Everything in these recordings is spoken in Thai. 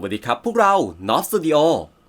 วัสดีครับพวกเรา n o f Studio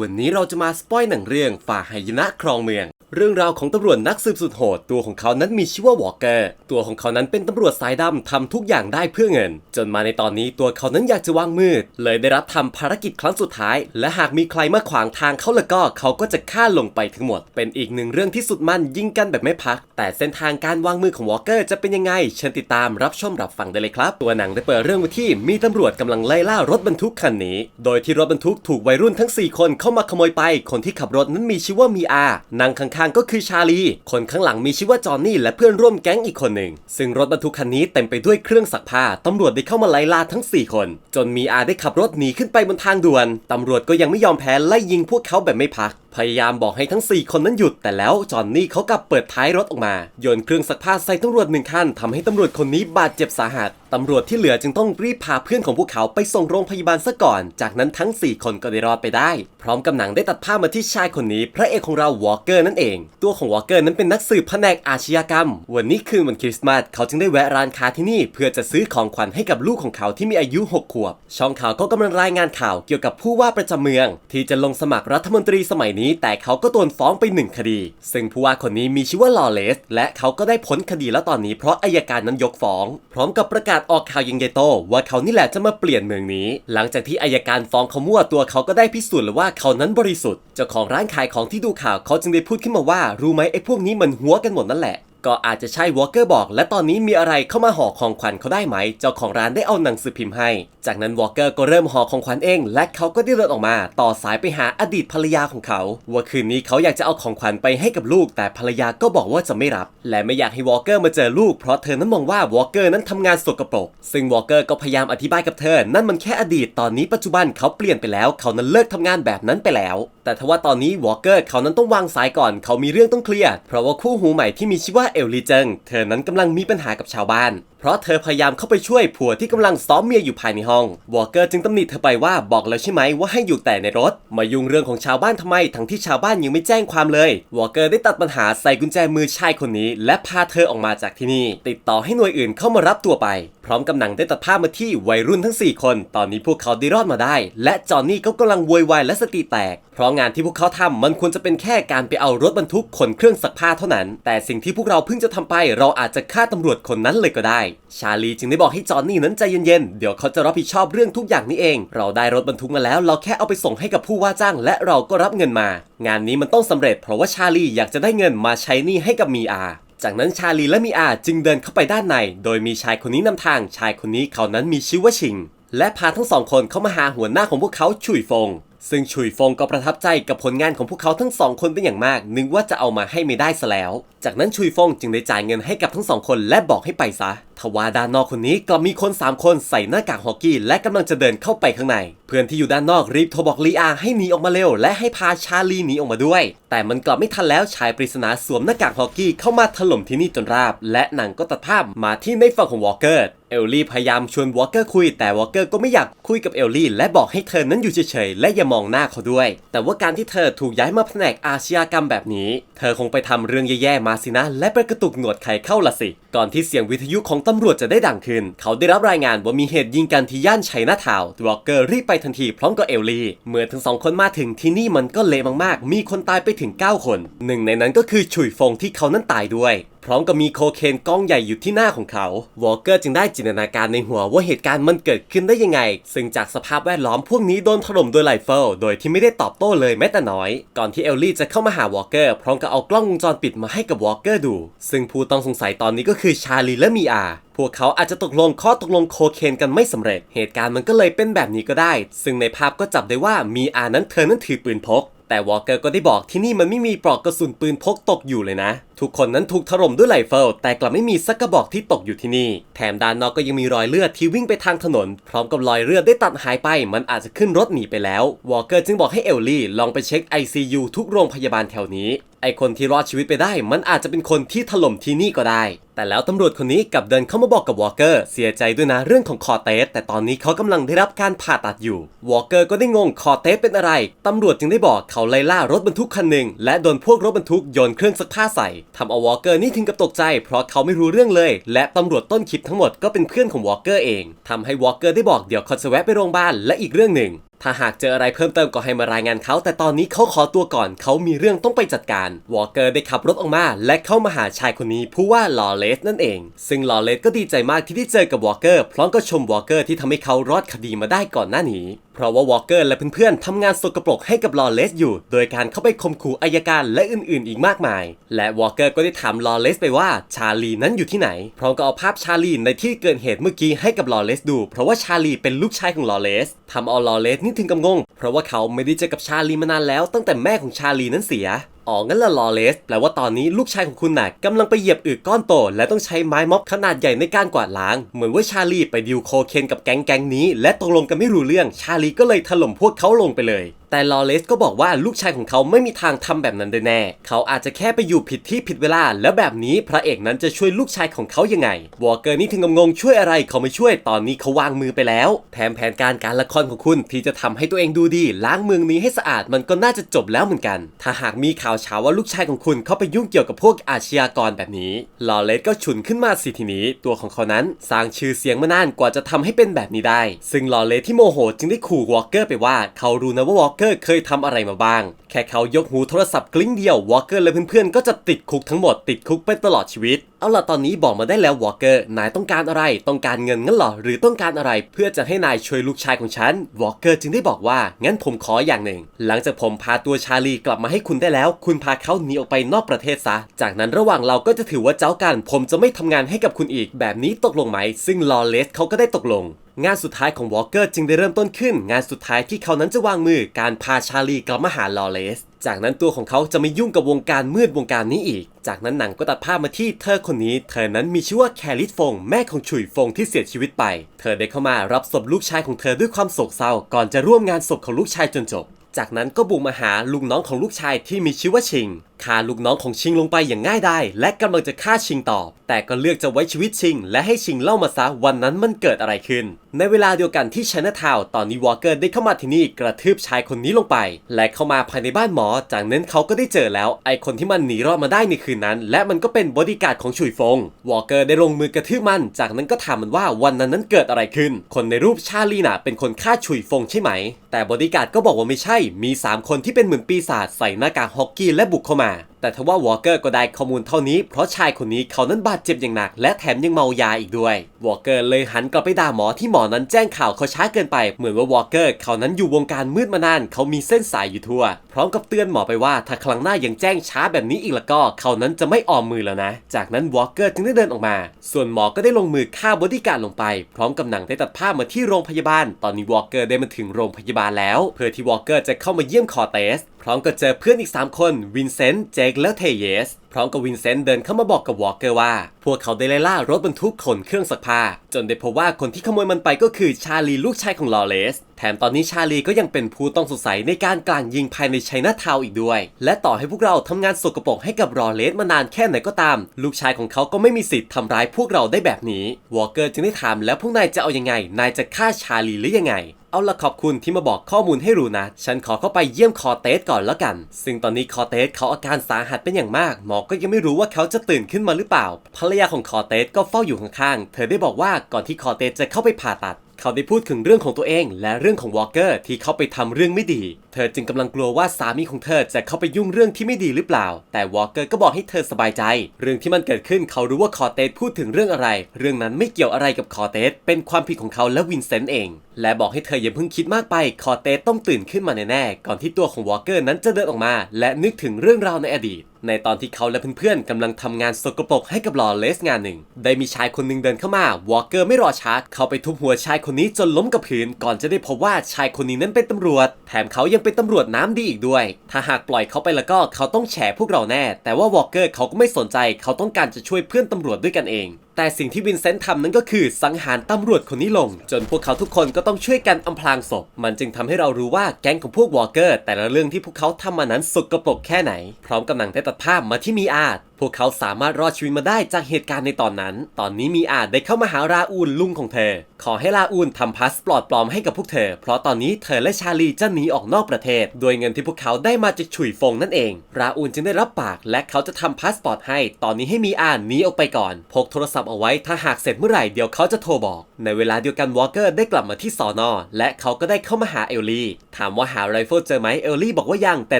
วันนี้เราจะมาสปอยหนังเรื่องฝ่าหายนะครองเมือง เรื่องราวของตำรวจนักสืบสุดโหด ตัวของเขานั้นมีชื่อว่าวอลเกอร์ ตัวของเขานั้นเป็นตำรวจสายดำทำทุกอย่างได้เพื่อเงิน จนมาในตอนนี้ตัวเขานั้นอยากจะวางมือเลยได้รับทำภารกิจครั้งสุดท้าย และหากมีใครมาขวางทางเขาแล้วก็เขาก็จะฆ่าลงไปทั้งหมด เป็นอีกหนึ่งเรื่องที่สุดมันยิงกันแบบไม่พัก แต่เส้นทางการวางมือของวอลเกอร์จะเป็นยังไงเชิญติดตามรับชมรับฟังได้เลยครับ ตัวหนังได้เปิดเรื่องไว้ที่มีตำรวจกำลังไล่ล่ารถบรรทุกคันนี้ โดยที่รถบรรทุกถูกวัยรุ่นทั้ง 4 คนเข้ามาขโมยไป คนที่ขับรถนั้นมีชื่อว่ามีอานั่งข้างๆก็คือชาลี คนข้างหลังมีชื่อว่าจอห์นนี่และเพื่อนร่วมแก๊งอีกคนหนึ่ง ซึ่งรถบรรทุกคันนี้เต็มไปด้วยเครื่องซักผ้า ตำรวจได้เข้ามาไล่ล่าทั้ง 4 คน จนมีอาได้ขับรถหนีขึ้นไปบนทางด่วน ตำรวจก็ยังไม่ยอมแพ้ไล่ยิงพวกเขาแบบไม่พักพยายามบอกให้ทั้ง 4 คนนั้นหยุด แต่แล้วจอห์นนี่เขากลับเปิดท้ายรถออกมาโยนเครื่องซักผ้าใส่ตำรวจหนึ่งคันทำให้ตำรวจคนนี้บาดเจ็บสาหัส ตำรวจที่เหลือจึงต้องรีบพาเพื่อนของพวกเขาไปส่งโรงพยาบาลซะก่อน จากนั้นทั้ง 4 คนก็ได้รอดไปได้ พร้อมกับหนังได้ตัดภาพมาที่ชายคนนี้ พระเอกของเราวอลเกอร์นั่นเอง ตัวของวอลเกอร์นั้นเป็นนักสืบแผนกอาชญากรรม วันนี้คืนวันคริสต์มาสเขาจึงได้แวะร้านค้าที่นี่ เพื่อจะซื้อของขวัญให้กับลูกของเขาที่มีอายุ 6 ขวบ ช่องข่าวก็กำลังรายงานข่าวเกี่ยวกับผู้ว่าประจำเมือง ที่จะลงสมัครรัฐมนตรีสมัยนี้ แต่เขาก็โดนฟ้องไปหนึ่งคดี ซึ่งผู้ว่าคนนี้มีชื่อว่าลอเลส และเขาก็ได้พ้นคดีแล้วตอนนี้เพราะอายการนั้นยกฟ้อง พร้อมกับประกาศออกข่าวยิงใหญ่โตว่าเขานี่แหละจะมาเปลี่ยนเมืองนี้ หลังจากที่อายการฟ้องเขามั่วตัวเขาก็ได้พิสูจน์แล้วว่าเขานั้นบริสุทธิ์เจ้าของร้านขายของที่ดูข่าวเขาจึงได้พูดขึ้นมาว่า รู้ไหมไอ้พวกนี้มันหัวกันหมดนั่นแหละ ก็อาจจะใช่วอลเกอร์บอก และตอนนี้มีอะไรเข้ามาห่อของขวัญเขาได้ไหม เจ้าของร้านได้เอาหนังสือพิมพ์ให้ จากนั้นวอลเกอร์ก็เริ่มห่อของขวัญเอง และเขาก็ได้เดินออกมา ต่อสายไปหาอดีตภรรยาของเขา ว่าคืนนี้เขาอยากจะเอาของขวัญไปให้กับลูก แต่ภรรยาก็บอกว่าจะไม่รับ และไม่อยากให้วอลเกอร์มาเจอลูกเพราะเธอนั้นมองว่าวอลเกอร์นั้นทำงานสกปรก ซึ่งวอลเกอร์ก็พยายามอธิบายกับเธอ นั่นมันแค่อดีตตอนนี้ปัจจุบันเขาเปลี่ยนไปแล้วเขานั้นเลิกทำงานแบบนั้นไปแล้ว แต่ทว่าตอนนี้วอลเกอร์เขานั้นต้องวางสายก่อน เขามีเรื่องต้องเคลียร์เพราะว่าคู่หูใหม่ที่มีชื่อว่าเอลลีเจิงเธอนั้นกำลังมีปัญหากับชาวบ้าน เพราะเธอพยายามเข้าไปช่วยผัวที่กำลังซ้อมเมียอยู่ภายในห้อง วอลเกอร์จึงตำหนิเธอไปว่าบอกแล้วใช่ไหมว่าให้อยู่แต่ในรถ มายุ่งเรื่องของชาวบ้านทำไม ทั้งที่ชาวบ้านยังไม่แจ้งความเลย วอลเกอร์ได้ตัดปัญหาใส่กุญแจมือชายคนนี้ และพาเธอออกมาจากที่นี่ ติดต่อให้หน่วยอื่นเข้ามารับตัวไป พร้อมกับหนังได้ตัดภาพมาที่วัยรุ่นทั้ง 4 คน ตอนนี้พวกเขาได้รอดมาได้ และจอห์นนี่ก็กำลังโวยวายและสติแตก เพราะงานที่พวกเขาทำมันควรจะเป็นแค่การไปเอารถบรรทุกขนเครื่องซักผ้าเท่านั้น แต่สิ่งที่พวกเราเพิ่งจะทำไป เราอาจจะฆ่าตำรวจคนนั้นเลยก็ได้ชาลีจึงได้บอกให้จอห์นนี่นั้นใจเย็นๆ เดี๋ยวเขาจะรับผิดชอบเรื่องทุกอย่างนี้เอง เราได้รถบรรทุกมาแล้ว เราแค่เอาไปส่งให้กับผู้ว่าจ้าง และเราก็รับเงินมา งานนี้มันต้องสำเร็จเพราะว่าชาลีอยากจะได้เงินมาใช้หนี้ให้กับมีอาจากนั้นชาลีและมีอาจึงเดินเข้าไปด้านใน โดยมีชายคนนี้นำทาง ชายคนนี้เขานั้นมีชื่อว่าชิง และพาทั้งสองคนเข้ามาหาหัวหน้าของพวกเขาชุยฟง ซึ่งชุยฟงก็ประทับใจกับผลงานของพวกเขาทั้งสองคนเป็นอย่างมาก นึกว่าจะเอามาให้ไม่ได้ซะแล้ว จากนั้นชุยฟงจึงได้จ่ายเงินให้กับทั้งสองคนและบอกให้ไปซะทว่าด้านนอกคนนี้กลับมีคน 3 คนใส่หน้ากากฮอกกี้และกำลังจะเดินเข้าไปข้างใน เพื่อนที่อยู่ด้านนอกรีบโทรบอกลีอาให้หนีออกมาเร็ว และให้พาชาลีหนีออกมาด้วย แต่มันกลับไม่ทันแล้วชายปริศนาสวมหน้ากากฮอกกี้เข้ามาถล่มที่นี่จนราบ และหนังก็ตัดภาพมาที่ในฝั่งของวอลเกอร์เอลลี่พยายามชวนวอลเกอร์คุยแต่วอลเกอร์ก็ไม่อยากคุยกับเอลลี่และบอกให้เธอนั้นอยู่เฉยๆและอย่ามองหน้าเขาด้วย แต่ว่าการที่เธอถูกย้ายมาแผนกอาชญากรรมแบบนี้ เธอคงไปทำเรื่องแย่ๆมาสินะ และไปกระตุกหนวดไข่เข้าละสิ ก่อนที่เสียงวิทยุของตำรวจจะได้ดังขึ้น เขาได้รับรายงานว่ามีเหตุยิงกันที่ย่านชัยนาทาวน์วอลเกอร์รีบไปทันทีพร้อมกับเอลลี่เมื่อทั้งสองคนมาถึงที่นี่มันก็เละมากๆ มีคนตายไปถึง 9 คน หนึ่งในนั้นก็คือฉุยฟงที่เขานั้นตายด้วยพร้อมกับมีโคเคนก้องใหญ่อยู่ที่หน้าของเขา วอลเกอร์จึงได้จินตนาการในหัวว่าเหตุการณ์มันเกิดขึ้นได้ยังไง ซึ่งจากสภาพแวดล้อมพวกนี้โดนถล่มโดยไลเฟิลโดยที่ไม่ได้ตอบโต้เลยแม้แต่น้อย ก่อนที่เอลลี่จะเข้ามาหาวอลเกอร์พร้อมกับเอากล้องวงจรปิดมาให้กับวอลเกอร์ดู ซึ่งผู้ต้องสงสัยตอนนี้ก็คือชาลีและมีอา พวกเขาอาจจะตกลงข้อตกลงโคเคนกันไม่สำเร็จ เหตุการณ์มันก็เลยเป็นแบบนี้ก็ได้ ซึ่งในภาพก็จับได้ว่ามีอานั้นเธอนั้นถือปืนพก แต่วอลเกอร์ก็ได้บอกที่นี่มันไม่มีปลอกกระสุนปืนพกตกอยู่เลยนะ ทุกคนนั้นถูกถล่มด้วยไรเฟิลแต่กลับไม่มีสักกระบอกที่ตกอยู่ที่นี่ แถมด้านนอกก็ยังมีรอยเลือดที่วิ่งไปทางถนน พร้อมกับรอยเลือดได้ตัดหายไป มันอาจจะขึ้นรถหนีไปแล้ว วอลเกอร์จึงบอกให้เอลลี่ลองไปเช็ค ICU ทุกโรงพยาบาลแถวนี้ ไอคนที่รอดชีวิตไปได้ มันอาจจะเป็นคนที่ถล่มที่นี่ก็ได้ แต่แล้วตำรวจคนนี้กลับเดินเข้ามาบอกกับวอลเกอร์เสียใจด้วยนะเรื่องของคอเตสแต่ตอนนี้เขากำลังได้รับการผ่าตัดอยู่วอลเกอร์ก็ได้งงคอเตสเป็นอะไรตำรวจจึงได้บอกเขาไล่ล่ารถบรรทุกคันหนึ่งและโดนพวกรถบรรทุกโยนเครื่องซักผ้าใส่ทำเอาวอลเกอร์นี่ถึงกับตกใจ เพราะเขาไม่รู้เรื่องเลย และตำรวจต้นคลิปทั้งหมดก็เป็นเพื่อนของวอลเกอร์เองทำให้วอลเกอร์ได้บอกเดี๋ยวเขาจะแวะไปโรงพยาบาลและอีกเรื่องหนึ่ง ถ้าหากเจออะไรเพิ่มเติมก็ให้มารายงานเขา แต่ตอนนี้เขาขอตัวก่อน เขามีเรื่องต้องไปจัดการ วอลเกอร์ได้ขับรถออกมา และเข้ามาหาชายคนนี้ผู้ว่าลอเลสนั่นเอง ซึ่งลอเลสก็ดีใจมากที่ได้เจอกับวอลเกอร์พร้อมก็ชมวอลเกอร์ที่ทำให้เขารอดคดีมาได้ก่อนหน้านี้เพราะว่าวอลเกอร์และเพื่อนๆทำงานสกปรกให้กับลอเลสอยู่ โดยการเข้าไปข่มขู่อายการและอื่นๆ อีกมากมาย และวอลเกอร์ก็ได้ถามลอเลสไปว่าชาลีนั้นอยู่ที่ไหน พร้อมกับเอาภาพชาลีในที่เกิดเหตุเมื่อกี้ให้กับลอเลสดู เพราะว่าชาลีเป็นลูกชายของลอเลสทำเอาลอเลสนี่ถึงกับงง เพราะว่าเขาไม่ได้เจอกับชาลีมานานแล้วตั้งแต่แม่ของชาลีนั้นเสีย อ๋องั้นละลอเลสแปลว่าตอนนี้ลูกชายของคุณน่ะกำลังไปเหยียบอึก้อนโต และต้องใช้ไม้ม็อบขนาดใหญ่ในการกวาดล้าง เหมือนว่าชาลีไปดิวโคเคนกับแก๊งแก๊งนี้ และตกลงกันไม่รู้เรื่อง ชาลีก็เลยถล่มพวกเขาลงไปเลย แต่ลอเลสก็บอกว่าลูกชายของเขาไม่มีทางทำแบบนั้นได้แน่ เขาอาจจะแค่ไปอยู่ผิดที่ผิดเวลา แล้วแบบนี้พระเอกนั้นจะช่วยลูกชายของเขายังไง วอลเกอร์นี่ถึงงงช่วยอะไรเขาไม่ช่วยตอนนี้เขาวางมือไปแล้ว แถมแผนการการละครของคุณที่จะทำให้ตัวเองดูดี ล้างเมืองนี้ให้สะอาดมันก็น่าจะจบแล้วเหมือนกัน ถ้าหากมีข่าวเช้าว่าลูกชายของคุณเข้าไปยุ่งเกี่ยวกับพวกอาชญากรแบบนี้ลอเลสก็ฉุนขึ้นมาสิทีนี้ ตัวของเขานั้นสร้างชื่อเสียงมานานกว่าจะทำให้เป็นแบบนี้ได้ ซึ่งลอเลสที่โมโหจึงได้ขู่วอลเกอร์ไปว่าเขารู้นะว่าวอลเกอร์เคยทำอะไรมาบ้าง แค่เขายกหูโทรศัพท์กลิ้งเดียววอลเกอร์และเพื่อนๆก็จะติดคุกทั้งหมดติดคุกไปตลอดชีวิต เอาล่ะตอนนี้บอกมาได้แล้ววอลเกอร์นายต้องการอะไร ต้องการเงินงั้นเหรอหรือต้องการอะไรเพื่อจะให้นายช่วยลูกชายของฉันวอลเกอร์จึงได้บอกว่างั้นผมขออย่างหนึ่ง หลังจากผมพาตัวชาลีกลับมาให้คุณได้แล้ว คุณพาเขาหนีออกไปนอกประเทศซะ จากนั้นระหว่างเราก็จะถือว่าเจ้ากัน ผมจะไม่ทำงานให้กับคุณอีกแบบนี้ตกลงไหม ซึ่งลอเลสเขาก็ได้ตกลง งานสุดท้ายของวอลเกอร์จึงได้เริ่มต้นขึ้น งานสุดท้ายที่เขานั้นจะวางมือการพาชาลีกลับมาหาลอเลสจากนั้นตัวของเขาจะไม่ยุ่งกับวงการมืดวงการนี้อีก จากนั้นหนังก็ตัดภาพมาที่เธอคนนี้ เธอนั้นมีชื่อว่าแคลิสฟง แม่ของฉุยฟงที่เสียชีวิตไป เธอได้เข้ามารับศพลูกชายของเธอด้วยความโศกเศร้า ก่อนจะร่วมงานศพของลูกชายจนจบ จากนั้นก็บุกมาหาลุงน้องของลูกชายที่มีชื่อว่าชิงฆ่าลูกน้องของชิงลงไปอย่างง่ายดายและกำลังจะฆ่าชิงต่อ แต่ก็เลือกจะไว้ชีวิตชิง และให้ชิงเล่ามาซะวันนั้นมันเกิดอะไรขึ้น ในเวลาเดียวกันที่ชนะทาวตอนนี้วอลเกอร์ได้เข้ามาที่นี่กระทืบชายคนนี้ลงไป และเข้ามาภายในบ้านหมอ จากนั้นเขาก็ได้เจอแล้ว ไอคนที่มันหนีรอดมาได้ในคืนนั้น และมันก็เป็นบอดี้การ์ดของฉุยฟงวอลเกอร์ได้ลงมือกระทืบมัน จากนั้นก็ถามมันว่าวันนั้นนั้นเกิดอะไรขึ้น คนในรูปชาลีน่ะเป็นคนฆ่าฉุยฟงใช่ไหม แต่บอดี้การ์ดก็บอกว่าไม่ใช่ มี 3 คนที่เป็นเหมือนปีศาจใส่หน้ากากฮอกกี้และบุกเข้ามาแต่ทว่าวอลเกอร์ก็ได้ข้อมูลเท่านี้เพราะชายคนนี้เขานั้นบาดเจ็บอย่างหนัก และแถมยังเมายาอีกด้วยวอลเกอร์เลยหันกลับไปด่าหมอที่หมอนั้นแจ้งข่าวเขาช้าเกินไปเหมือนว่าวอลเกอร์เขานั้นอยู่วงการมืดมานานเขามีเส้นสายอยู่ทั่ว พร้อมกับเตือนหมอไปว่าถ้าครั้งหน้ายังแจ้งช้าแบบนี้อีกแล้วก็เขานั้นจะไม่ออมมือแล้วนะ จากนั้นวอลเกอร์จึงได้เดินออกมา ส่วนหมอก็ได้ลงมือฆ่าบอดี้การ์ดลงไป พร้อมกับหนังได้ตัดภาพมาที่โรงพยาบาล ตอนนี้วอลเกอร์ได้มาถึงโรงพยาบาลแล้ว เพื่อที่วอลเกอร์จะเข้ามาเยี่ยมคอเตส พร้อมกับเจอเพื่อนอีก 3 คนวินเซนต์เจคและเทเยส พร้อมกับวินเซนต์เดินเข้ามาบอกกับวอลเกอร์ว่า พวกเขาได้ไล่ล่ารถบรรทุกขนเครื่องซักผ้า จนได้พบว่าคนที่ขโมยมันไปก็คือชาลีลูกชายของลอเลสแถมตอนนี้ชาลีก็ยังเป็นผู้ต้องสงสัยในการกลางยิงภายในไชน่าทาวอีกด้วย และต่อให้พวกเราทำงานสกปรกให้กับลอเลสมานานแค่ไหนก็ตาม ลูกชายของเขาก็ไม่มีสิทธิ์ทำร้ายพวกเราได้แบบนี้วอลเกอร์จึงได้ถามแล้วพวกนายจะเอายังไง นายจะฆ่าชาลีหรือยังไง เอาละขอบคุณที่มาบอกข้อมูลให้รู้นะ ฉันขอเข้าไปเยี่ยมคอเตสก่อนแล้วกัน ซึ่งตอนนี้คอเตสเขาอาการสาหัสเป็นอย่างมาก หมอก็ยังไม่รู้ว่าเขาจะตื่นขึ้นมาหรือเปล่า ภรรยาของคอเตสก็เฝ้าอยู่ข้างๆ เธอได้บอกว่าก่อนที่คอเตสจะเข้าไปผ่าตัดเขาได้พูดถึงเรื่องของตัวเองและเรื่องของวอลเกอร์ที่เขาไปทำเรื่องไม่ดี เธอจึงกำลังกลัวว่าสามีของเธอจะเข้าไปยุ่งเรื่องที่ไม่ดีหรือเปล่า แต่วอลเกอร์ก็บอกให้เธอสบายใจ เรื่องที่มันเกิดขึ้นเขารู้ว่าคอเตสพูดถึงเรื่องอะไร เรื่องนั้นไม่เกี่ยวอะไรกับคอเตสเป็นความผิดของเขาและวินเซนต์เองและบอกให้เธออย่าเพิ่งคิดมากไป คอเตต้องตื่นขึ้นมาแน่ๆ ก่อนที่ตัวของวอลเกอร์นั้นจะเดินออกมา และนึกถึงเรื่องราวในอดีต ในตอนที่เขาและเพื่อนๆกำลังทำงานสกปรกให้กับลอเลสงานหนึ่ง ได้มีชายคนหนึ่งเดินเข้ามา วอลเกอร์ไม่รอช้า เข้าไปทุบหัวชายคนนี้จนล้มกับพื้น ก่อนจะได้พบว่าชายคนนี้นั้นเป็นตำรวจ แถมเขายังเป็นตำรวจน้ำดีอีกด้วย ถ้าหากปล่อยเขาไปแล้วก็เขาต้องแฉพวกเราแน่ แต่ว่าวอลเกอร์เขาก็ไม่สนใจ เขาต้องการจะช่วยเพื่อนตำรวจด้วยกันเอง แต่สิ่งที่วินเซนต์ทำนั่นก็คือสังหารตำรวจคนนี้ลง จนพวกเขาทุกคนก็ต้องช่วยกันอำพรางศพ มันจึงทำให้เรารู้ว่าแก๊งของพวกวอลเกอร์ แต่ละเรื่องที่พวกเขาทำมานั้นสกปรกแค่ไหน พร้อมกำลังได้ตัดภาพมาที่มีอาพวกเขาสามารถรอดชีวิตมาได้จากเหตุการณ์ในตอนนั้น ตอนนี้มีอาได้เข้ามาหาราอูนลุงของเธอ ขอให้ราอูนทำพาสปอร์ตปลอมให้กับพวกเธอ เพราะตอนนี้เธอและชาลีจะหนีออกนอกประเทศ โดยเงินที่พวกเขาได้มาจากฉุยฟงนั่นเอง ราอูนจึงได้รับปากและเขาจะทำพาสปอร์ตให้ ตอนนี้ให้มีอาหนีออกไปก่อน พกโทรศัพท์เอาไว้ ถ้าหากเสร็จเมื่อไหร่เดี๋ยวเขาจะโทรบอก ในเวลาเดียวกันวอลเกอร์ได้กลับมาที่สอนอและเขาก็ได้เข้ามาหาเอลลี่ ถามว่าหาไรเฟิลเจอไหมเอลลี่บอกว่ายัง แต่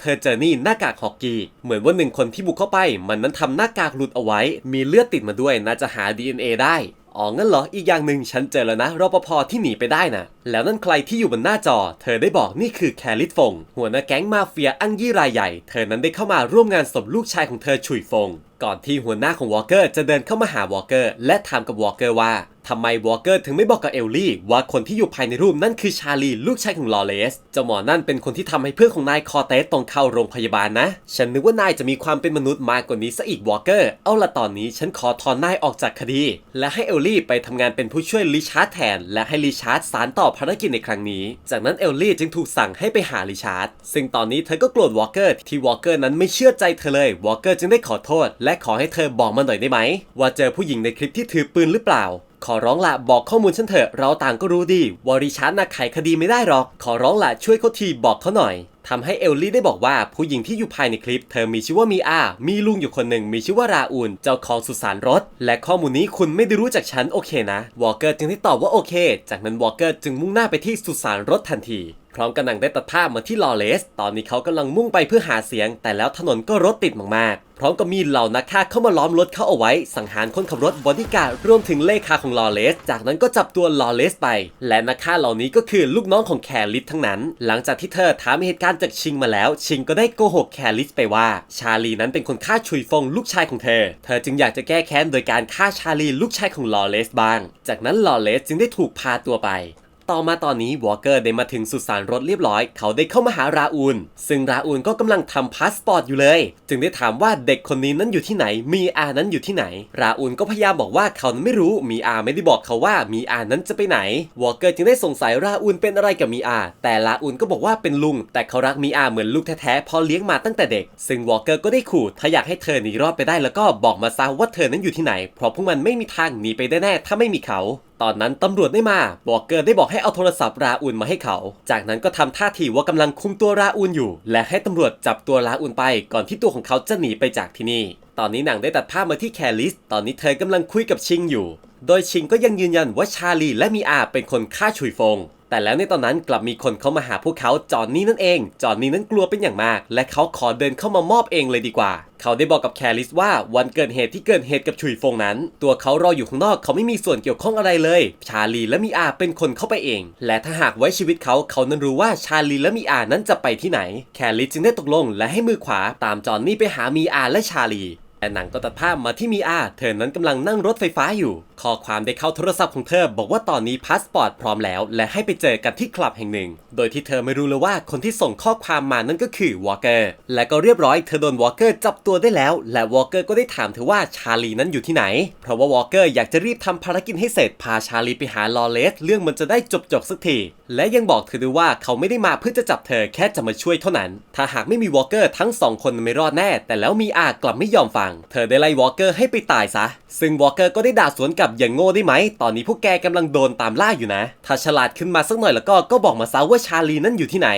เธอเจอนี่หน้ากากฮอกกี้ เหมือนว่าหนึ่งคนที่บุกเข้าไปมันนั้นทำหน้ากากหลุดเอาไว้ มีเลือดติดมาด้วยน่าจะหา DNA ได้อ๋องั้นเหรอ อีกอย่างหนึ่งฉันเจอแล้วนะรปภที่หนีไปได้นะ แล้วนั่นใครที่อยู่บนหน้าจอ เธอได้บอกนี่คือแคลิตฟง หัวหน้าแก๊งมาเฟียอั้งยี่รายใหญ่ เธอนั้นได้เข้ามาร่วมงานศพลูกชายของเธอฉุยฟง ก่อนที่หัวหน้าของวอลเกอร์จะเดินเข้ามาหาวอลเกอร์ และถามกับวอลเกอร์ว่า ทำไมวอลเกอร์ถึงไม่บอกกับเอลลี่ ว่าคนที่อยู่ภายในรูปนั่นคือชาลีลูกชายของลอเลสเจ้าหมอนั่นเป็นคนที่ทำให้เพื่อนของนายคอเตสต้องเข้าโรงพยาบาลนะ ฉันนึกว่านายจะมีความเป็นมนุษย์มากกว่านี้ซะอีกวอลเกอร์ เอาละตอนนี้ฉันขอถอนนายออกจากคดี และให้เอลลี่ไปทำงานเป็นผู้ช่วยลิชาร์ดแทน และให้ลิชาร์ดสารต่อภารกิจในครั้งนี้ จากนั้นเอลลี่จึงถูกสั่งให้ไปหาลิชาร์ด ซึ่งตอนนี้เธอก็โกรธวอลเกอร์ที่วอลเกอร์นั้นไม่เชื่อใจเธอเลยวอลเกอร์จึงได้ขอโทษ และขอให้เธอบอกมาหน่อยได้ไหมว่าเจอผู้หญิงในคลิปที่ถือปืนหรือเปล่า ขอร้องละบอกข้อมูลฉันเถอะเราต่างก็รู้ดีวอริชาร์ดน่ะไขคดีไม่ได้หรอก ขอร้องละช่วยเขาทีบอกเขาหน่อยทำให้เอลลี่ได้บอกว่าผู้หญิงที่อยู่ภายในคลิป เธอมีชื่อว่ามีอา มีลุงอยู่คนหนึ่งมีชื่อว่าราอูนเจ้าของสุสานรถ และข้อมูลนี้คุณไม่ได้รู้จากฉันโอเคนะ วอลเกอร์จึงได้ตอบว่าโอเค จากนั้นวอลเกอร์จึงมุ่งหน้าไปที่สุสานรถทันที ร้อมกับหนังได้ตัดภาพมาที่ลอเลส ตอนนี้เขากำลังมุ่งไปเพื่อหาเสียง แต่แล้วถนนก็รถติดมากๆ พร้อมกับมีเหล่านักฆ่าเข้ามาล้อมรถเขาเอาไว้ สังหารคนขับรถบอดี้การ์ดรวมถึงเลขาของลอเลส จากนั้นก็จับตัวลอเลสไป และนักฆ่าเหล่านี้ก็คือลูกน้องของแคลิสทั้งนั้น หลังจากที่เธอถามเหตุการณ์จากชิงมาแล้ว ชิงก็ได้โกหกแคลิสไปว่า ชาลีนั้นเป็นคนฆ่าชุยฟงลูกชายของเธอ เธอจึงอยากจะแก้แค้นโดยการฆ่าชาลีลูกชายของลอเลสบ้าง จากนั้นลอเลสจึงได้ถูกพาตัวไป ต่อมาตอนนี้วอลเกอร์ได้มาถึงสุสานรถเรียบร้อย เขาได้เข้ามาหาราอูนซึ่งราอูนก็กำลังทำพาสปอร์ตอยู่เลย จึงได้ถามว่าเด็กคนนี้นั้นอยู่ที่ไหน มีอานั้นอยู่ที่ไหน ราอูนก็พยายามบอกว่าเขานั้นไม่รู้ มีอาไม่ได้บอกเขาว่ามีอานั้นจะไปไหน วอลเกอร์จึงได้สงสัยราอูนเป็นอะไรกับมีอา แต่ราอูนก็บอกว่าเป็นลุง แต่เขารักมีอาเหมือนลูกแท้ๆเพอเลี้ยงมาตั้งแต่เด็ก ซึ่งวอลเกอร์ก็ได้ขู่ถ้าอยากให้เธอหนีรอดไปได้แล้วก็บอกมาซะว่าเธอนั้นอยู่ที่ไหน เพราะพวกมันไม่มีทางหนีไปได้แน่ถ้าไม่มีเขา ตอนนั้นตำรวจได้มาบอกเกอร์ได้บอกให้เอาโทรศัพท์ราอูนมาให้เขา จากนั้นก็ทำท่าทีว่ากำลังคุมตัวราอูนอยู่ และให้ตำรวจจับตัวราอูนไป ก่อนที่ตัวของเขาจะหนีไปจากที่นี่ ตอนนี้หนังได้ตัดภาพมาที่แคลิส ตอนนี้เธอกำลังคุยกับชิงอยู่ โดยชิงก็ยังยืนยันว่าชาลีและมีอาเป็นคนฆ่าชุยฟง แต่แล้วในตอนนั้นกลับมีคนเข้ามาหาพวกเขาจอห์นนี่นั่นเอง จอห์นนี่นั้นกลัวเป็นอย่างมาก และเขาขอเดินเข้ามามอบเองเลยดีกว่า เขาได้บอกกับแคลิสว่าวันเกิดเหตุที่เกิดเหตุกับชุยฟงนั้น ตัวเขารออยู่ข้างนอกเขาไม่มีส่วนเกี่ยวข้องอะไรเลย ชาลีและมีอาเป็นคนเข้าไปเอง และถ้าหากไว้ชีวิตเขาเขานั้นรู้ว่าชาลีและมีอานั้นจะไปที่ไหน แคลิสจึงได้ตกลงและให้มือขวาตามจอห์นนี่ไปหามีอาและชาลี แต่หนังก็ตัดภาพมาที่มีอาเธอนั้นกำลังนั่งรถไฟฟ้าอยู่ ข้อความได้เข้าโทรศัพท์ของเธอ บอกว่าตอนนี้พาสปอร์ตพร้อมแล้ว และให้ไปเจอกันที่คลับแห่งหนึ่ง โดยที่เธอไม่รู้เลยว่าคนที่ส่งข้อความมานั่นก็คือวอลเกอร์ และก็เรียบร้อยเธอโดนวอลเกอร์จับตัวได้แล้ว และวอลเกอร์ก็ได้ถามเธอว่าชาลีนั้นอยู่ที่ไหน เพราะว่าวอลเกอร์อยากจะรีบทำภารกิจให้เสร็จพาชาลีไปหาลอเลส เรื่องมันจะได้จบจบสักที และยังบอกเธอด้วยว่าเขาไม่ได้มาเพื่อจะจับเธอแค่จะมาช่วยเท่านั้น ถ้าหากไม่มีวอลเกอร์ทั้งสองคนไม่รอดแน่ แต่แล้วมีอากลับไม่ยอมฟังเธอได้ไล่วอลเกอร์ให้ไปตายซะ ซึ่งวอลเกอร์ก็ได้ด่าสวนกลับอย่างโง่ได้ไหม ตอนนี้พวกแกกำลังโดนตามล่าอยู่นะ ถ้าฉลาดขึ้นมาสักหน่อยแล้วก็ก็บอกมาซะว่าชาลีนั่นอยู่ที่ไหน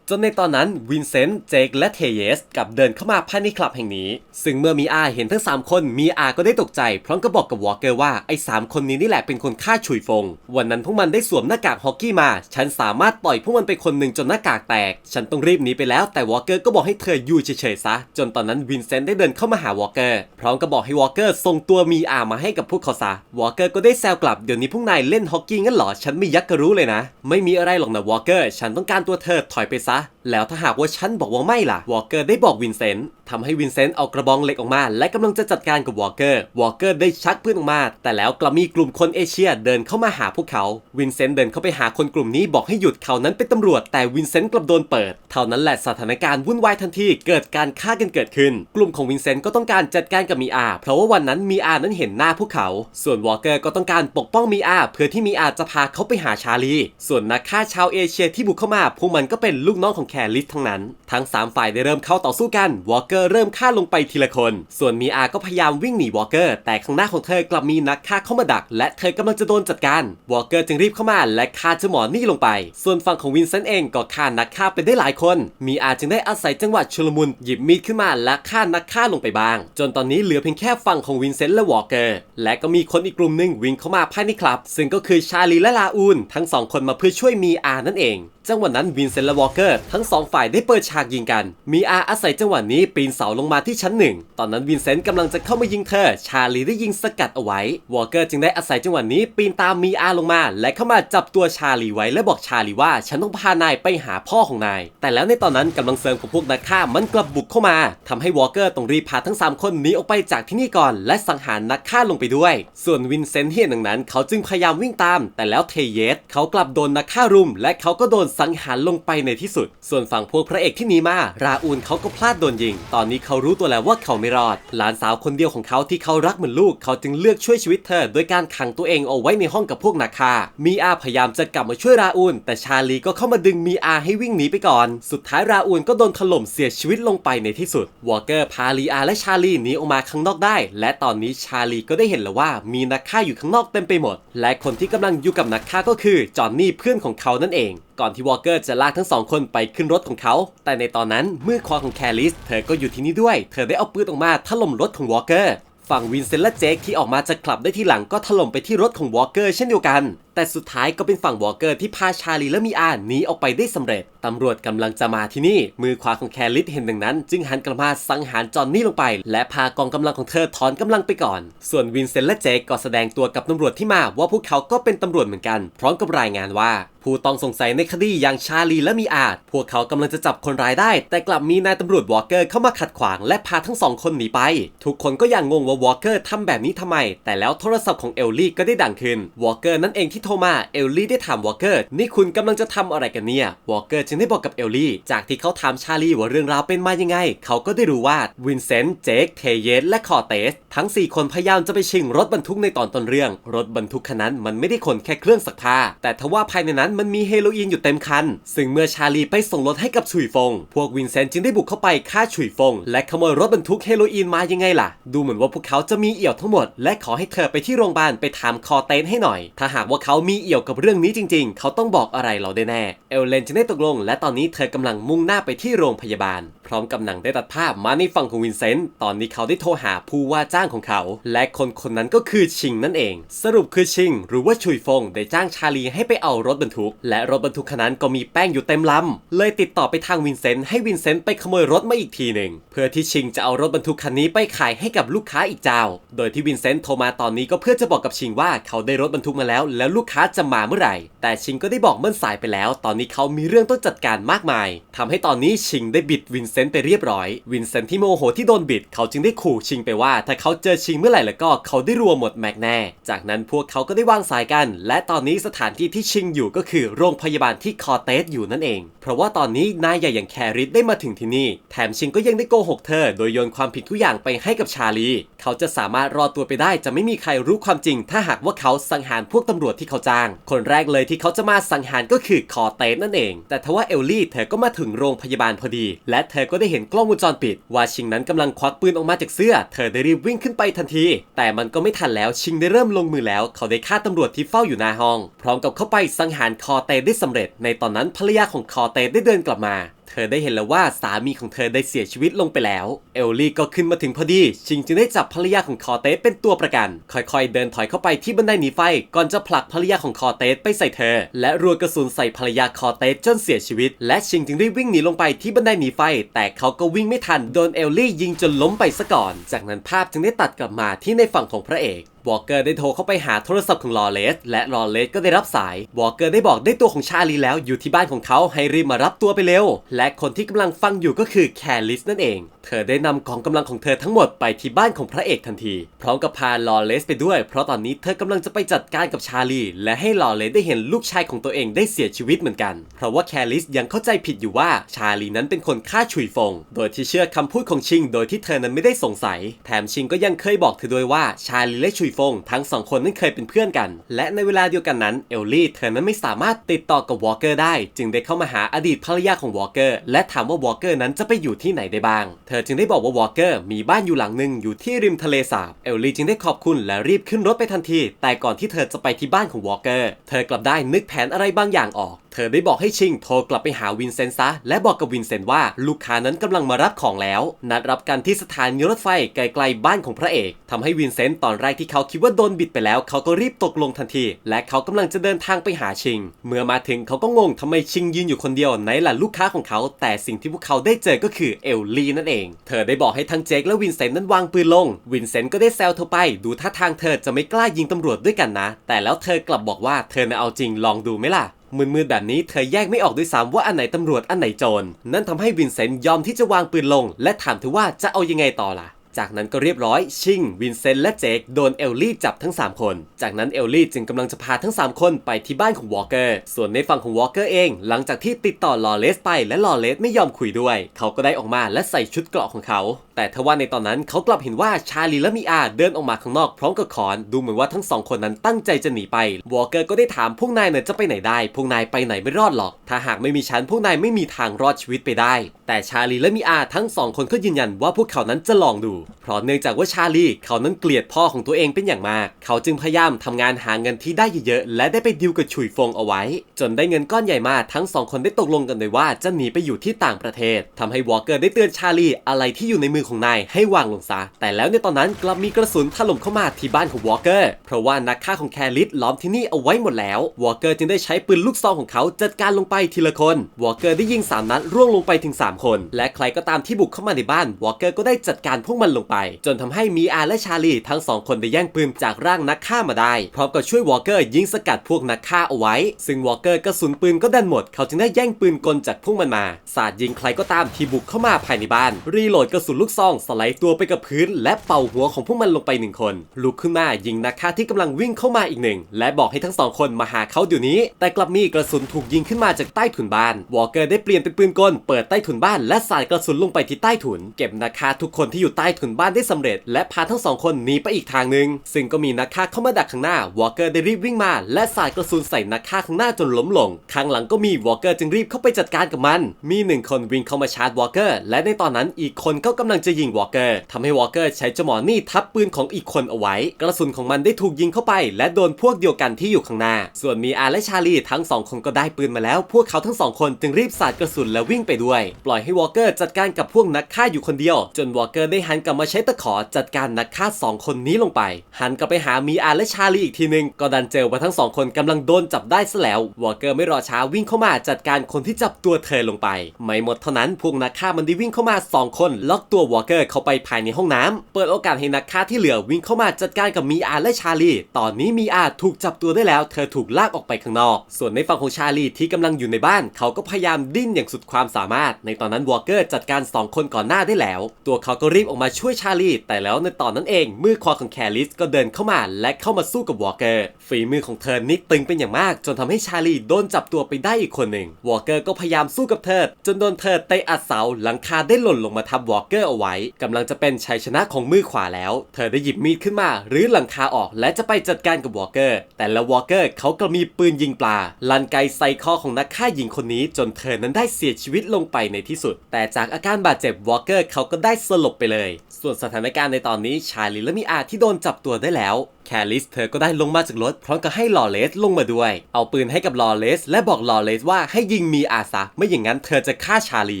จนในตอนนั้นวินเซนต์เจคและเทเยสกับเดินเข้ามาภายในคลับแห่งนี้ ซึ่งเมื่อมีอาเห็นทั้ง 3 คนมีอาก็ได้ตกใจ พร้อมกับบอกกับวอลเกอร์ว่าไอ้สามคนนี้นี่แหละเป็นคนฆ่าฉุยฟง วันนั้นพวกมันได้สวมหน้ากากฮอกกี้มา ฉันสามารถต่อยพวกมันไปคนหนึ่งจนหน้ากากแตก ฉันต้องรีบหนีไปแล้วแต่วอลเกอร์ก็บอกให้เธออยู่เฉยๆซะ จนตอนนั้นวินเซนต์ได้เดินเข้ามาหาวอลเกอร์พร้อมกับบอกให้วอลเกอร์ส่งตัวมีอามาให้กับพวกเขาซะวอลเกอร์ก็ได้แซวกลับเดี๋ยวนี้พวกนายเล่นฮอกกี้งั้นเหรอฉันไม่ยักกระรู้เลยนะ ไม่มีอะไรหรอกนะวอลเกอร์ฉันต้องการตัวเธอถอยไปซะแล้วถ้าหากว่าฉันบอกว่าไม่ล่ะ วอลเกอร์ได้บอกวินเซนต์ทำให้วินเซนต์เอากระบองเหล็กออกมา และกำลังจะจัดการกับวอลเกอร์ วอลเกอร์ได้ชักปืนออกมา แต่แล้วกลับมีกลุ่มคนเอเชียเดินเข้ามาหาพวกเขา วินเซนต์เดินเข้าไปหาคนกลุ่มนี้บอกให้หยุดเขานั้นเป็นตำรวจ แต่วินเซนต์กลับโดนเปิด เท่านั้นแหละสถานการณ์วุ่นวายทันที เกิดการฆ่ากันเกิดขึ้น กลุ่มของวินเซนต์ก็ต้องการจัดการกับมีอา เพราะว่าวันนั้นมีอานั้นเห็นหน้าพวกเขา ส่วนวอลเกอร์ก็ต้องการปกป้องมีอาเพื่อที่มีอาจะพาเขาไปหาชาลี ส่วนนักฆ่าชาวเอเชียที่บุกเข้ามาพวกมันก็เป็นลูกน้ององของแคลิสทั้งนั้น ทั้ง 3 ฝ่ายได้เริ่มเข้าต่อสู้กัน วอลเกอร์เริ่มฆ่าลงไปทีละคน ส่วนมีอาก็พยายามวิ่งหนีวอลเกอร์ แต่ข้างหน้าของเธอกลับมีนักฆ่าเข้ามาดัก และเธอกำลังจะโดนจัดการ วอลเกอร์จึงรีบเข้ามาและฆ่าเจ้าหมอนี่ลงไป ส่วนฝั่งของวินเซนต์เองก็ฆ่านักฆ่าไปได้หลายคน มีอาจึงได้อาศัยจังหวะชุลมุนหยิบมีดขึ้นมาและฆ่านักฆ่าลงไปบ้าง จนตอนนี้เหลือเพียงแค่ฝั่งของวินเซนต์และวอลเกอร์ และก็มีคนอีกกลุ่มหนึ่งวิ่งเข้ามาภายในคลับ ซึ่งก็คือชาลีและลาอูนทั้งสองคนมาเพื่อช่วยมีอานั่นเองจังหวะนั้นวินเซนต์และวอลเกอร์ทั้งสองฝ่ายได้เปิดฉากยิงกัน มีอาอาศัยจังหวะนี้ปีนเสาลงมาที่ชั้นหนึ่ง ตอนนั้นวินเซนต์กำลังจะเข้ามายิงเธอ ชาลีได้ยิงสกัดเอาไว้ วอลเกอร์จึงได้อาศัยจังหวะนี้ปีนตามมีอาลงมา และเข้ามาจับตัวชาลีไว้และบอกชาลีว่าฉันต้องพานายไปหาพ่อของนาย แต่แล้วในตอนนั้นกำลังเสริมของพวกนักฆ่ามันกลับบุกเข้ามาทำให้วอลเกอร์ต้องรีบพาทั้งสามคนหนีออกไปจากที่นี่ก่อน และสังหารนักฆ่าลงไปด้วย ส่วนวินเซนต์ที่เห็นดังนั้น เขาจึงพยายามวิ่งตาม แต่แล้วเทเยสเขากลับโดนนักฆ่ารุม และเขาก็โดนสังหารลงไปในที่สุดส่วนฝั่งพวกพระเอกที่หนีมา ราอูนเขาก็พลาดโดนยิง ตอนนี้เขารู้ตัวแล้วว่าเขาไม่รอด หลานสาวคนเดียวของเขาที่เขารักเหมือนลูก เขาจึงเลือกช่วยชีวิตเธอ โดยการขังตัวเองเอาไว้ในห้องกับพวกนักฆ่ามีอาพยายามจะกลับมาช่วยราอูนแต่ชาลีก็เข้ามาดึงมีอาให้วิ่งหนีไปก่อน สุดท้ายราอูนก็โดนถล่มเสียชีวิตลงไปในที่สุด วอลเกอร์พาลีอาและชาลีหนีออกมาข้างนอกได้ และตอนนี้ชาลีก็ได้เห็นแล้วว่ามีนักฆ่าอยู่ข้างนอกเต็มไปหมด และคนที่กำลังอยู่กับนักฆ่าก็คือจอห์นนี่เพื่อนของเขานั่นเอง ก่อนที่วอลเกอร์จะลากทั้งสองคนไปขึ้นรถของเขา แต่ในตอนนั้นเมื่อขวาของแคลิส เธอก็อยู่ที่นี่ด้วย เธอได้เอาปืนออกมาถล่มรถของวอลเกอร์ ฝั่งวินเซนต์และเจคที่ออกมาจากลับได้ทีหลังก็ถล่มไปที่รถของวอลเกอร์เช่นเดียวกัน แต่สุดท้ายก็เป็นฝั่งวอลเกอร์ที่พาชาลีและมีอาหนีออกไปได้สำเร็จตำรวจกำลังจะมาที่นี่ มือขวาของแคลิสเห็นดังนั้น จึงหันกลับมาสังหารจอนนี่ลงไป และพากองกำลังของเธอถอนกำลังไปก่อน ส่วนวินเซนต์และเจคก็แสดงตัวกับตำรวจที่มาว่าพวกเขาก็เป็นตำรวจเหมือนกัน พร้อมกับรายงานว่า ผู้ต้องสงสัยในคดีอย่างชาลีและมีอาจ พวกเขากำลังจะจับคนร้ายได้ แต่กลับมีนายตำรวจวอลเกอร์เข้ามาขัดขวางและพาทั้งสองคนหนีไป ทุกคนก็ยังงงว่าวอลเกอร์ทำแบบนี้ทำไม แต่แล้วโทรศัพท์ของเอลลี่ก็ได้ดังขึ้นวอลเกอร์นั่นเองที่โทรมาเอลลี่ได้ถามวอลเกอร์นี่คุณกำลังจะทำอะไรกันเนี่ยวอลเกอร์จึงได้บอกกับเอลลี่จากที่เขาถามชาลีว่าเรื่องราวเป็นมายังไง เขาก็ได้รู้ว่าวินเซนต์เจคเทเยสและคอเตสทั้ง 4 คนพยายามจะไปชิงรถบรรทุกในตอนต้นเรื่อง รถบรรทุกคันนั้นมันไม่ได้ขนแค่เครื่องซักผ้าแต่ทว่าภายในนั้นมันมีเฮโรอีนอยู่เต็มคัน ซึ่งเมื่อชาลีไปส่งรถให้กับฉุยฟง พวกวินเซนต์จึงได้บุกเข้าไปฆ่าฉุยฟง และขโมยรถบรรทุกเฮโรอีนมายังไงล่ะ ดูเหมือนว่าพวกเขาจะมีเอี่ยวทั้งหมด และขอให้เธอไปที่โรงพยาบาลไปถามคอเตสให้หน่อย ถ้าหากว่าเขามีเอี่ยวกับเรื่องนี้จริง ๆ เขาต้องบอกอะไรเราได้แน่ เอลเลนจึงได้ตกลง และตอนนี้เธอกำลังมุ่งหน้าไปที่โรงพยาบาล พร้อมกับหนังได้ตัดภาพมาในฝั่งของวินเซนต์ ตอนนี้เขาได้โทรหาผู้ว่าจ้างของเขา และคนคนนั้นก็คือชิงนั่นเอง สรุปคือชิง หรือว่าชุยฟงได้จ้างชาลีให้ไปเอารถบรรทุกและรถบรรทุกคันนั้นก็มีแป้งอยู่เต็มลำ เลยติดต่อไปทางวินเซนต์ให้วินเซนต์ไปขโมยรถมาอีกทีหนึ่งเพื่อที่ชิงจะเอารถบรรทุกคันนี้ไปขายให้กับลูกค้าอีกเจ้า โดยที่วินเซนต์โทรมาตอนนี้ก็เพื่อจะบอกกับชิงว่าเขาได้รถบรรทุกมาแล้ว แล้วลูกค้าจะมาเมื่อไหร่ แต่ชิงก็ได้บอกเมื่อสายไปแล้ว ตอนนี้เขามีเรื่องต้องจัดการมากมายทำให้ตอนนี้ชิงได้บิดวินเซนต์ไปเรียบร้อยวินเซนต์ที่โมโหที่โดนบิดเขาจึงได้ขู่ชิงไปว่า ถ้าเขาเจอชิงเมื่อไหร่แล้วก็เขาได้รัวหมดแม็กแน่ จากนั้นพวกเขาก็ได้วางสายกัน และตอนนี้สถานที่ที่ชิงอยู่ก็คือโรงพยาบาลที่คอเตสอยู่นั่นเอง เพราะว่าตอนนี้นายใหญ่อย่างแคริสได้มาถึงที่นี่ แถมชิงก็ยังได้โกหกเธอ โดยโยนความผิดทุกอย่างไปให้กับชาลี เขาจะสามารถรอดตัวไปได้จะไม่มีใครรู้ความจริง ถ้าหากว่าเขาสังหารพวกตำรวจที่เขาจ้าง คนแรกเลยที่เขาจะมาสังหารก็คือคอเตสนั่นเอง แต่ทว่าเอลลี่เธอก็มาถึงโรงพยาบาลพอดี และเธอก็ได้เห็นกล้องวงจรปิด ว่าชิงนั้นกำลังควักปืนออกมาจากเสื้อ เธอได้รีบวิ่งขึ้นไปทันที แต่มันก็ไม่ทันแล้วชิงได้เริ่มลงมือแล้ว เขาได้ฆ่าตำรวจที่เฝ้าอยู่หน้าห้อง พร้อมกับเข้าไปสังหารคอเตได้สำเร็จ ในตอนนั้นภรรยาของคอเตได้เดินกลับมา เธอได้เห็นแล้วว่าสามีของเธอได้เสียชีวิตลงไปแล้ว เอลลี่ก็ขึ้นมาถึงพอดี ชิงจึงได้จับภรรยาของคอเตสเป็นตัวประกัน ค่อยๆ เดินถอยเข้าไปที่บันไดหนีไฟ ก่อนจะผลักภรรยาของคอเตสไปใส่เธอ และรัวกระสุนใส่ภรรยาคอเตสจนเสียชีวิต และชิงจึงได้วิ่งหนีลงไปที่บันไดหนีไฟ แต่เขาก็วิ่งไม่ทันโดนเอลลี่ยิงจนล้มไปซะก่อน จากนั้นภาพจึงได้ตัดกลับมาที่ในฝั่งของพระเอกวอลเกอร์ได้โทรเข้าไปหาโทรศัพท์ของลอเลส และลอเลสก็ได้รับสายวอลเกอร์ได้บอกได้ตัวของชาลีแล้วอยู่ที่บ้านของเขาให้รีบมารับตัวไปเร็วและคนที่กำลังฟังอยู่ก็คือแคลิสนั่นเอง เธอได้นำกองกำลังของเธอทั้งหมดไปที่บ้านของพระเอกทันที พร้อมกับพาลอเลสไปด้วย เพราะตอนนี้เธอกำลังจะไปจัดการกับชาลี และให้ลอเลสได้เห็นลูกชายของตัวเองได้เสียชีวิตเหมือนกัน เพราะว่าแคลิสยังเข้าใจผิดอยู่ว่าชาลีนั้นเป็นคนฆ่าฉุยฟง โดยที่เชื่อคำพูดของชิง โดยที่เธอนั้นไม่ได้สงสัย แถมชิงก็ยังเคยบอกเธอด้วยว่าชาลีและฉุยฟง ทั้งสองคนนั้นเคยเป็นเพื่อนกัน และในเวลาเดียวกันนั้นเอลลี่เธอนั้นไม่สามารถติดต่อกับวอลเกอร์ได้ จึงได้เข้ามาหาอดีตภรรยาของวอลเกอร์และถามว่าวอลเกอร์นั้นจะไปอยู่ที่ไหนได้บ้าง เธอจึงได้บอกว่าวอลเกอร์มีบ้านอยู่หลังหนึ่งอยู่ที่ริมทะเลสาบ เอลลี่จึงได้ขอบคุณและรีบขึ้นรถไปทันที แต่ก่อนที่เธอจะไปที่บ้านของวอลเกอร์ เธอกลับได้นึกแผนอะไรบางอย่างออก ธอได้บอกให้ชิงโทรกลับไปหาวินเซนต์ซะ และบอกกับวินเซนต์ว่าลูกค้านั้นกำลังมารับของแล้ว นัดรับกันที่สถานีรถไฟไกลๆบ้านของพระเอกทำให้วินเซนต์ตอนแรกที่เขาคิดว่าโดนบิดไปแล้ว เขาก็รีบตกลงทันที และเขากำลังจะเดินทางไปหาชิง เมื่อมาถึงเขาก็งงทำไมชิงยืนอยู่คนเดียวไหนล่ะลูกค้าของเขา แต่สิ่งที่พวกเขาได้เจอก็คือเอลลี่นั่นเอง เธอได้บอกให้ทั้งเจคและวินเซนต์นั้นวางปืนลง วินเซนต์ก็ได้แซวเธอไป ดูท่าทางเธอจะไม่กล้ายิงตำรวจด้วยกันนะ แต่แล้วเธอกลับบอกว่าเธอน่ะเอาจริงลองดูไหมล่ะ มืดๆแบบนี้เธอแยกไม่ออกด้วยซ้ำว่าอันไหนตำรวจอันไหนโจรนั่นทำให้วินเซนต์ยอมที่จะวางปืนลง และถามเธอว่าจะเอายังไงต่อล่ะ จากนั้นก็เรียบร้อยชิง วินเซนต์และเจคโดนเอลลี่จับทั้ง 3 คน จากนั้นเอลลี่จึงกำลังจะพาทั้ง 3 คนไปที่บ้านของวอลเกอร์ส่วนในฝั่งของวอลเกอร์เอง หลังจากที่ติดต่อลอเลสไปและลอเลสไม่ยอมคุยด้วย เขาก็ได้ออกมาและใส่ชุดเกราะของเขา แต่ทว่าในตอนนั้นเขากลับเห็นว่าชาลีและมีอาเดินออกมาข้างนอกพร้อมกับขอนดูเหมือนว่าทั้งสองคนนั้นตั้งใจจะหนีไปวอลเกอร์ก็ได้ถามพวกนายเนี่ยจะไปไหนได้พวกนายไปไหนไม่รอดหรอก ถ้าหากไม่มีฉันพวกนายไม่มีทางรอดชีวิตไปได้ แต่ชาลีและมีอาทั้งสองคนก็ยืนยันว่าพวกเขานั้นจะลองดูเพราะเนื่องจากว่าชาลีเขานั้นเกลียดพ่อของตัวเองเป็นอย่างมาก เขาจึงพยายามทำงานหาเงินที่ได้เยอะๆ และได้ไปดิวกับฉุยฟงเอาไว้ จนได้เงินก้อนใหญ่มาทั้งสองคนได้ตกลงกันเลยว่าจะหนีไปอยู่ที่ต่างประเทศทำให้วอลเกอร์ได้เตือนชาลีอะไรที่อยู่ในมือของนายให้วางลงซะ แต่แล้วในตอนนั้นกลับมีกระสุนถล่มเข้ามาที่บ้านของวอลเกอร์ เพราะว่านักฆ่าของแคลิสล้อมที่นี่เอาไว้หมดแล้ว วอลเกอร์จึงได้ใช้ปืนลูกซองของเขาจัดการลงไปทีละคน วอลเกอร์ได้ยิงสามนัดร่วงลงไปถึง 3 คน และใครก็ตามที่บุกเข้ามาในบ้าน วอลเกอร์ก็ได้จัดการพวกมันลงไป จนทำให้มีอาและชาลีทั้งสองคนได้แย่งปืนจากร่างนักฆ่ามาได้ พร้อมกับช่วยวอลเกอร์ยิงสกัดพวกนักฆ่าเอาไว้ ซึ่งวอลเกอร์กระสุนปืนก็ดันหมด เขาจึงได้แย่งปืนกลจากพวกมันมา สาดยิงใครก็ตามที่บุกเข้ามาภายในบ้าน รีโหลดกระสุนลูกซองสไลด์ตัวไปกับพื้น และเป่าหัวของพวกมันลงไปหนึ่งคน ลุกขึ้นมายิงนักฆ่าที่กำลังวิ่งเข้ามาอีกหนึ่ง และบอกให้ทั้งสองคนมาหาเขาเดี๋ยวนี้ แต่กลับมีกระสุนถูกยิงขึ้นมาจากใต้ถุนบ้าน วอลเกอร์ได้เปลี่ยนเป็นปืนกล เปิดใต้ถุนบ้านและสาดกระสุนลงไปที่ใต้ถุน เก็บนักฆ่าทุกคนที่อยู่ใต้ถุนบ้านได้สำเร็จ และพาทั้งสองคนหนีไปอีกทางหนึ่งซึ่งก็มีนักฆ่าเข้ามาดักข้างหน้าวอลเกอร์ได้รีบวิ่งมาและสาดกระสุนใส่นักฆ่าข้างหน้าจนล้มลงข้างหลังก็มีวอลเกอร์จึงรีบเข้าไปจัดการกับมัน มีหนึ่งคนวิ่งเข้ามาชาร์จวอลเกอร์และในตอนนั้นอีกคนก็กำลังจะยิงวอลเกอร์ทำให้วอลเกอร์ใช้จมอนี่ทับปืนของอีกคนเอาไว้ กระสุนของมันได้ถูกยิงเข้าไป และโดนพวกเดียวกันที่อยู่ข้างหน้า ส่วนมีอาและชาลีทั้งสองคนก็ได้ปืนมาแล้ว พวกเขาทั้งสองคนจึงรีบสาดกระสุนและวิ่งไปด้วย ปล่อยให้วอลเกอร์จัดการกับพวกนักฆ่าอยู่คนเดียว จนวอลเกอร์ได้หันกลับมาใช้ตะขอจัดการนักฆ่าสองคนนี้ลงไป หันกลับไปหามีอาและชาลีอีกทีนึง ก็ดันเจอว่าทั้งสองคนกำลังโดนจับได้ซะแล้ววอลเกอร์ไม่รอช้าวิ่งเข้ามาจัดการคนที่จับตัวเธอลงไป ไม่หมดเท่านั้นพวกนักฆ่ามันได้วิ่งเข้ามาสองคน ล็อกตัววอลเกอร์เข้าไปภายในห้องน้ำเปิดโอกาสให้นักฆ่าที่เหลือวิ่งเข้ามาจัดการกับมีอาและชาลี ตอนนี้มีอาถูกจับตัวได้แล้ว เธอถูกลากออกไปข้างนอก ส่วนในฝั่งของชาลีที่กำลังอยู่ในบ้าน เขาก็พยายามดิ้นอย่างสุดความสามารถ ในตอนนั้นวอลเกอร์จัดการสองคนก่อนหน้าได้แล้ว ตัวเขาก็รีบออกมาช่วยชาลีแต่แล้วในตอนนั้นเอง มือขวาของแคลิสก็เดินเข้ามาและเข้ามาสู้กับวอลเกอร์ฝีมือของเธอนี่ตึงเป็นอย่างมาก จนทำให้ชาลีโดนจับตัวไปได้อีกคนหนึ่งวอลเกอร์ก็พยายามสู้กับเธอ จนโดนเธอเตะอัดเสาหลังคาได้หล่นลงมาทับวอลเกอร์เอาไว้กำลังจะเป็นชัยชนะของมือขวาแล้ว เธอได้หยิบมีดขึ้นมา หรือหลังคาออกและจะไปจัดการกับวอลเกอร์ แต่ละวอลเกอร์เขาก็มีปืนยิงปลาลันไกใส่คอของนักฆ่าหญิงคนนี้ จนเธอนั้นได้เสียชีวิตลงไปในที่สุด แต่จากอาการบาดเจ็บวอลเกอร์เขาก็ได้สลบไปเลยส่วนสถานการณ์ในตอนนี้ชาลีและมีอาที่โดนจับตัวได้แล้ว แคลิสเธอก็ได้ลงมาจากรถพร้อมกับให้ลอเลสลงมาด้วย เอาปืนให้กับลอเลส และบอกลอเลสว่าให้ยิงมีอาซะไม่อย่างนั้นเธอจะฆ่าชาลี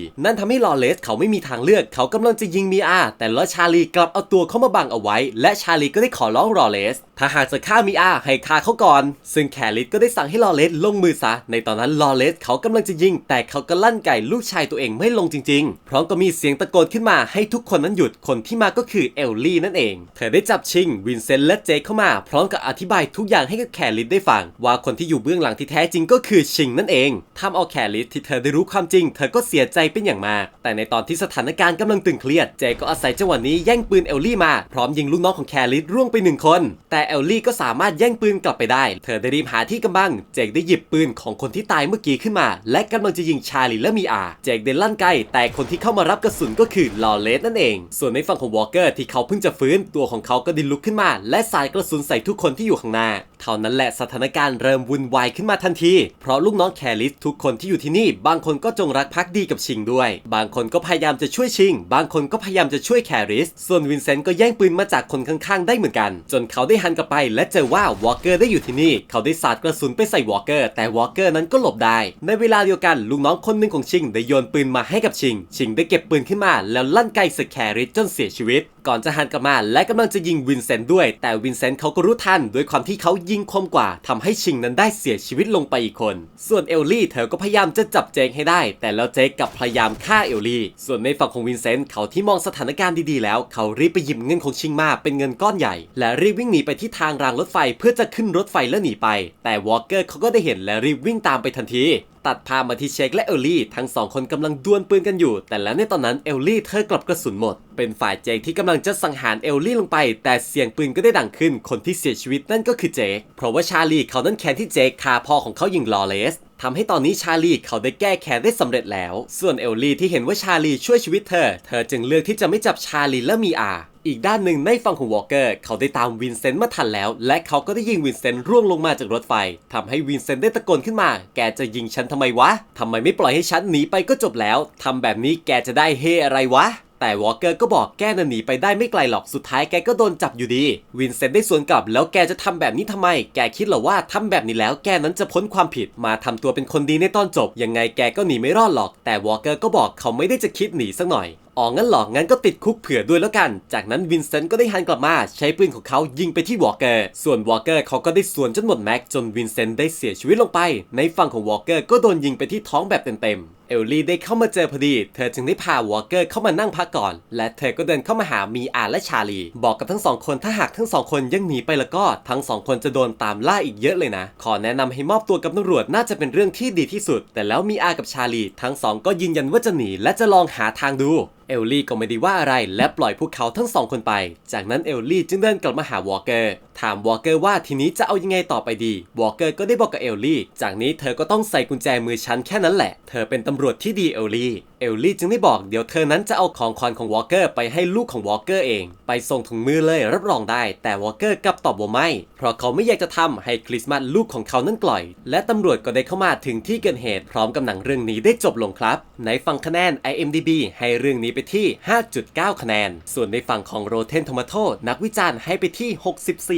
นั่นทำให้ลอเลสเขาไม่มีทางเลือก เขากำลังจะยิงมีอา แต่ล้วชาลีกลับเอาตัวเข้ามาบังเอาไว้ และชาลีก็ได้ขอร้องลอเลส ถ้าหากจะฆ่ามีอาให้ฆ่าเขาก่อน ซึ่งแคลิสก็ได้สั่งให้ลอเลสลงมือซะ ในตอนนั้นลอเลสเขากำลังจะยิง แต่เขาก็ลั่นไก่ลูกชายตัวเองไม่ลงจริงๆ พร้อมกับมีเสียงตะโกนขึ้นมาให้ทุกคนนั้นหยุด คนที่มาก็คือเอลลี่นั่นเอง เธอได้จับชิงวินเซนต์และเจคเข้ามา พร้อมกับอธิบายทุกอย่างให้กับแคลิสได้ฟัง ว่าคนที่อยู่เบื้องหลังที่แท้จริงก็คือชิงนั่นเองทำเอาแคลิสที่เธอได้รู้ความจริง เธอก็เสียใจเป็นอย่างมาก แต่ในตอนที่สถานการณ์กำลังตึงเครียด เจก็อาศัยจังหวะนี้แย่งปืนเอลลี่มา พร้อมยิงลูกน้องของแคลิสร่วงไปหนึ่งคน แต่เอลลี่ก็สามารถแย่งปืนกลับไปได้ เธอได้รีบหาที่กำบัง เจกได้หยิบปืนของคนที่ตายเมื่อกี้ขึ้นมา และกำลังจะยิงชาลีและมีอา เจกได้ลั่นไกลแต่คนที่เข้ามารับกระสุนก็คือลอเลสนั่นเอง ส่วนในฝั่งของวอลเกอร์ที่เขาเพิ่งจะฟื้นตัวของเขาก็ได้ลุกขึ้นมา และสายกระสุนใส่ทุกคนที่อยู่ข้างหน้า เท่านั้นแหละสถานการณ์เริ่มวุ่นวายขึ้นมาทันที เพราะลูกน้องแคลิสทุกคนที่อยู่ที่นี่ บางคนก็จงรักภักดีกับชิงด้วย บางคนก็พยายามจะช่วยชิง บางคนก็พยายามจะช่วยแคริส ส่วนวินเซนต์ก็แย่งปืนมาจากคนข้างๆ ได้เหมือนกัน จนเขาได้หันกลับไป และเจอว่าวอลเกอร์ได้อยู่ที่นี่ เขาได้สาดกระสุนไปใส่วอลเกอร์ แต่วอลเกอร์นั้นก็หลบได้ ในเวลาเดียวกันลูกน้องคนหนึ่งของชิงได้โยนปืนมาให้กับชิง ชิงได้เก็บปืนขึ้นมาแล้วลั่นไกใส่แคริสจนเสียชีวิต ก่อนจะหันกลับมาและกำลังจะยิงวินเซนต์ด้วย แต่วินเซนต์เขาก็รู้ทันด้วยความที่เขายิงคมกว่าทำให้ชิงนั้นได้เสียชีวิตลงไปอีกคน ส่วนเอลลี่เธอก็พยายามจะจับเจคให้ได้ แต่แล้วเจคกลับพยายามฆ่าเอลลี่ ส่วนในฝั่งของวินเซนต์เขาที่มองสถานการณ์ดีๆแล้ว เขารีบไปหยิบเงินของชิงมาเป็นเงินก้อนใหญ่ และรีบวิ่งหนีไปที่ทางรางรถไฟเพื่อจะขึ้นรถไฟแล้วหนีไป แต่วอลเกอร์เขาก็ได้เห็นและรีบวิ่งตามไปทันทีตัดภาพมาที่เชคและเอลลี่ทั้งสองคนกำลังดวลปืนกันอยู่ แต่แล้วในตอนนั้นเอลลี่เธอกลับกระสุนหมด เป็นฝ่ายเจคที่กำลังจะสังหารเอลลี่ลงไป แต่เสียงปืนก็ได้ดังขึ้น คนที่เสียชีวิตนั่นก็คือเจคเพราะว่าชาลีเขานั้นแค้นที่เจคฆ่าพ่อของเขายิงลอเลส ทำให้ตอนนี้ชาลีเขาได้แก้แค้นได้สำเร็จแล้ว ส่วนเอลลี่ที่เห็นว่าชาลีช่วยชีวิตเธอ เธอจึงเลือกที่จะไม่จับชาลีและมีอา อีกด้านหนึ่งในฝั่งของวอลเกอร์ เขาได้ตามวินเซนต์มาทันแล้ว และเขาก็ได้ยิงวินเซนต์ร่วงลงมาจากรถไฟทำให้วินเซนต์ได้ตะโกนขึ้นมา แกจะยิงฉันทำไมวะทำไมไม่ปล่อยให้ฉันหนีไปก็จบแล้วทำแบบนี้แกจะได้เฮอะไรวะ แต่วอลเกอร์ก็บอกแกน่ะหนีไปได้ไม่ไกลหรอกสุดท้ายแกก็โดนจับอยู่ดี วินเซนต์ได้สวนกลับแล้วแกจะทำแบบนี้ทำไม แกคิดหรอว่าทำแบบนี้แล้วแกนั้นจะพ้นความผิดมาทำตัวเป็นคนดีในตอนจบ ยังไงแกก็หนีไม่รอดหรอก แต่วอลเกอร์ก็บอกเขาไม่ได้จะคิดหนีสักหน่อย อ๋องั้นหรองั้นก็ติดคุกเผื่อด้วยแล้วกัน จากนั้นวินเซนต์ก็ได้หันกลับมาใช้ปืนของเขายิงไปที่วอลเกอร์ ส่วนวอลเกอร์เขาก็ได้สวนจนหมดแม็กจนวินเซนต์ได้เสียชีวิตลงไป ในฝั่งของวอลเกอร์ก็โดนยิงไปที่ท้องแบบเต็มๆ เอลลี่ได้เข้ามาเจอพอดี เธอจึงได้พาวอลเกอร์เข้ามานั่งพักก่อน และเธอก็เดินเข้ามาหามีอาและชาลี บอกกับทั้งสองคนถ้าหากทั้งสองคนยังหนีไปแล้วก็ทั้งสองคนจะโดนตามล่าอีกเยอะเลยนะ ขอแนะนำให้มอบตัวกับตำรวจน่าจะเป็นเรื่องที่ดีที่สุด แต่แล้วมีอากับชาลี ทั้งสองก็ยืนยันว่าจะหนีและจะลองหาทางดูเอลลี่ก็ไม่ได้ว่าอะไรและปล่อยพวกเขาทั้งสองคนไป จากนั้นเอลลี่จึงเดินกลับมาหาวอลเกอร์ ถามวอลเกอร์ว่าทีนี้จะเอายังไงต่อไปดีวอลเกอร์ก็ได้บอกกับเอลลี่ จากนี้เธอก็ต้องใส่กุญแจมือฉันแค่นั้นแหละ เธอเป็นตำรวจที่ดีเอลลี่ เอลลี่จึงได้บอกเดี๋ยวเธอนั้นจะเอาของขวัญของวอลเกอร์ไปให้ลูกของวอลเกอร์เอง ไปส่งถุงมือเลยรับรองได้ แต่วอลเกอร์กลับตอบว่าไม่ เพราะเขาไม่อยากจะทำให้คริสต์มาสลูกของเขานั้นกล่อย และตำรวจก็ได้เข้ามาถึงที่เกิดเหตุพร้อมกับหนังเรื่องนี้ได้จบลงครับ ในฝั่งคะแนน IMDb ให้เรื่องนี้ไปที่ 5.9 คะแนน ส่วนในฝั่งของ Rotten Tomato นักวิจารณ์ให้ไปที่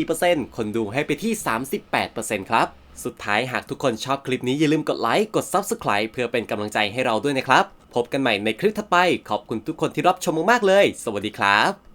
64คนดูให้ไปที่ 38%ครับ สุดท้ายหากทุกคนชอบคลิปนี้อย่าลืมกดไลค์ กด Subscribe เพื่อเป็นกำลังใจให้เราด้วยนะครับ พบกันใหม่ในคลิปถัดไป ขอบคุณทุกคนที่รับชมมากๆเลย สวัสดีครับ